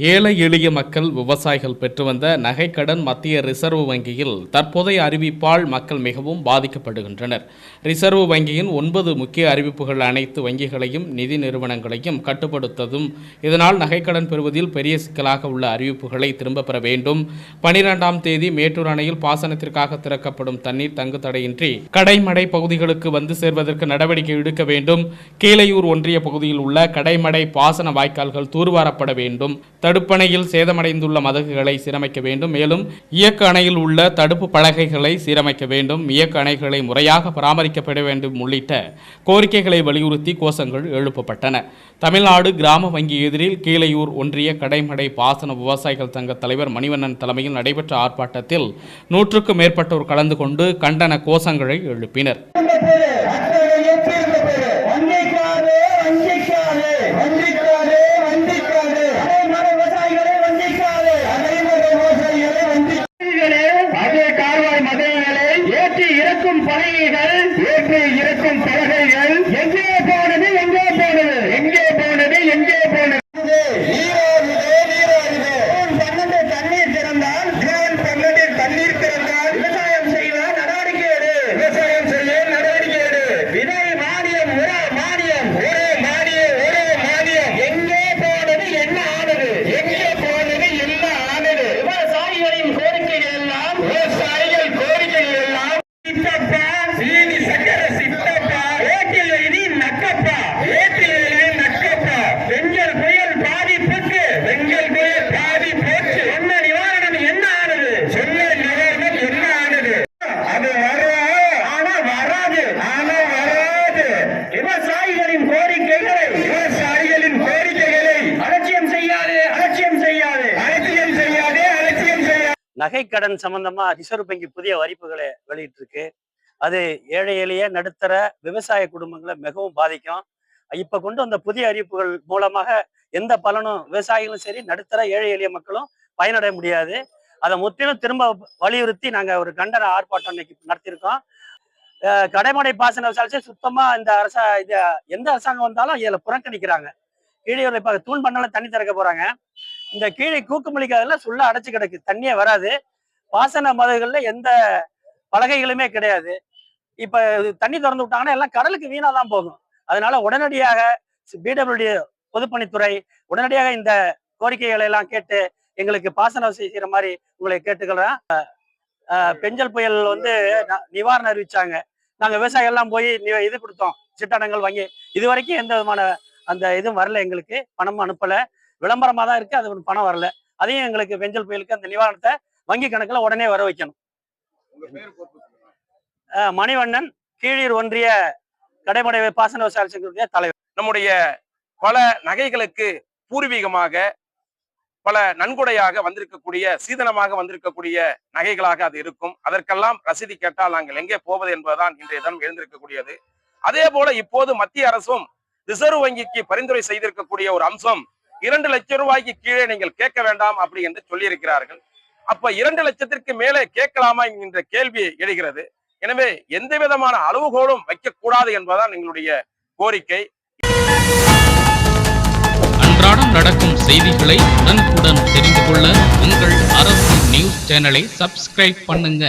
ஏழை எளிய மக்கள் விவசாயிகள் பெற்று வந்த நகைக்கடன் மத்திய ரிசர்வ் வங்கியில் தற்போதைய அறிவிப்பால் மக்கள் மிகவும் பாதிக்கப்படுகின்றனர். ரிசர்வ் வங்கியின் ஒன்பது முக்கிய அறிவிப்புகள் அனைத்து வங்கிகளையும் நிதி நிறுவனங்களையும் கட்டுப்படுத்ததும் இதனால் நகைக்கடன் பெறுவதில் பெரிய சிக்கலாக உள்ள அறிவிப்புகளை திரும்பப் பெற வேண்டும். பனிரெண்டாம் தேதி மேட்டூர் அணையில் பாசனத்திற்காக திறக்கப்படும் தண்ணீர் தங்கு தடையின்றி கடைமடை பகுதிகளுக்கு வந்து சேர்வதற்கு நடவடிக்கை எடுக்க வேண்டும். கீழையூர் ஒன்றிய பகுதியில் உள்ள கடைமடை பாசன வாய்க்கால்கள் தூர்வாரப்பட வேண்டும். தடுப்பணையில் சேதமடைந்துள்ள மதகுகளை சீரமைக்க வேண்டும். மேலும் இயக்க அணையில் உள்ள தடுப்பு பலகைகளை சீரமைக்க வேண்டும். இயக்க அணைகளை முறையாக பராமரிக்கப்பட வேண்டும் உள்ளிட்ட கோரிக்கைகளை வலியுறுத்தி கோஷங்கள் எழுப்பப்பட்டன. தமிழ்நாடு கிராம வங்கி எதிரில் கீழையூர் ஒன்றிய கடைமடை பாசன விவசாயிகள் சங்க தலைவர் மணிவண்ணன் தலைமையில் நடைபெற்ற ஆர்ப்பாட்டத்தில் நூற்றுக்கும் மேற்பட்டோர் கலந்து கொண்டு கண்டன கோஷங்களை எழுப்பினர். இறக்கும் பலகைகள் ஏற்றி இறக்கும் பலகைகள் எங்கே போனது எங்கே போனது? எங்கே போனது எங்கே போனது? நீராடுதே நீராடுதே. ஜூன் பன்னெண்டு தண்ணீர் திறந்தால் ஜூன் பன்னெண்டு நகை கடன் சம்பந்தமா ரிசர்வ் வங்கி புதிய வரிப்புகளை வெளியிட்டு இருக்கு அது ஏழை எளிய நடுத்தர விவசாய குடும்பங்களை மிகவும் பாதிக்கும். இப்ப கொண்டு வந்த புதிய அறிவிப்புகள் மூலமாக எந்த பலனும் விவசாயிகளும் சரி நடுத்தர ஏழை எளிய மக்களும் பயனடைய முடியாது. அதை முற்றிலும் திரும்ப வலியுறுத்தி நாங்க ஒரு கண்டன ஆர்ப்பாட்டம் இன்னைக்கு நடத்தியிருக்கோம். கடைமடை பாசன விசாரிச்சு சுத்தமா இந்த அரசா இது எந்த அரசாங்கம் வந்தாலும் இதுல புறக்கணிக்கிறாங்க. கீழே இப்ப தூண் பண்ணாலும் தண்ணி திறக்க போறாங்க. இந்த கீழே கூக்குமலிக்காதெல்லாம் சுள்ள அடைச்சு கிடக்கு. தண்ணியே வராது. பாசன மதகுகள்ல எந்த பலகைகளுமே கிடையாது. இப்ப இது தண்ணி திறந்து விட்டாங்கன்னா எல்லாம் கடலுக்கு வீணா தான் போகும். அதனால உடனடியாக பிடபிள்யூடி பொதுப்பணித்துறை உடனடியாக இந்த கோரிக்கைகளை எல்லாம் கேட்டு எங்களுக்கு பாசன வசதி செய்யற மாதிரி உங்களை கேட்டுக்கிறேன் பெஞ்சல் புயல் வந்து ந- நிவாரணம் அறிவிச்சாங்க. நாங்க விவசாயம் எல்லாம் போய் இது கொடுத்தோம். சிட்டடங்கள் வாங்கி. இது வரைக்கும் எந்த விதமான அந்த இதுவும் வரல எங்களுக்கு. பணமும் அனுப்பல. விளம்பரமா தான் இருக்கு. அது பணம் வரல. அதையும் எங்களுக்கு பெஞ்சல் புயலுக்கு அந்த நிவாரணத்தை வங்கி கணக்குல உடனே வர வைக்கணும். மணிவண்ணன் கீழீர் ஒன்றிய கடைமடை பாசன விவசாய சங்கத்துடைய தலைவர். நம்முடைய பல நகைகளுக்கு பூர்வீகமாக பல நன்கொடையாக வந்திருக்கக்கூடிய சீதனமாக வந்திருக்கக்கூடிய நகைகளாக அது இருக்கும். அதற்கெல்லாம் ரசீது கேட்டால் நாங்கள் எங்கே போவது என்பதுதான் இன்றைய தினம் எழுந்திருக்கக்கூடியது. அதே போல இப்போது மத்திய அரசும் ரிசர்வ் வங்கிக்கு பரிந்துரை செய்திருக்கக்கூடிய ஒரு அம்சம் இரண்டு லட்சம் ரூபாய்க்கு கீழே நீங்கள் கேட்க வேண்டாம் அப்படி என்று சொல்லியிருக்கிறார்கள். அப்ப இரண்டு லட்சத்திற்கு மேலே கேட்கலாமா என்கின்ற கேள்வி எழுகிறது. எனவே எந்த விதமான அளவுகோலும் வைக்கக்கூடாது என்பதுதான் எங்களுடைய கோரிக்கை. அன்றாடம் நடக்கும் செய்திகளை உடனுக்குடன் தெரிந்து கொள்ள உங்கள் அரசு நியூஸ் சேனலை சப்ஸ்கிரைப் பண்ணுங்க.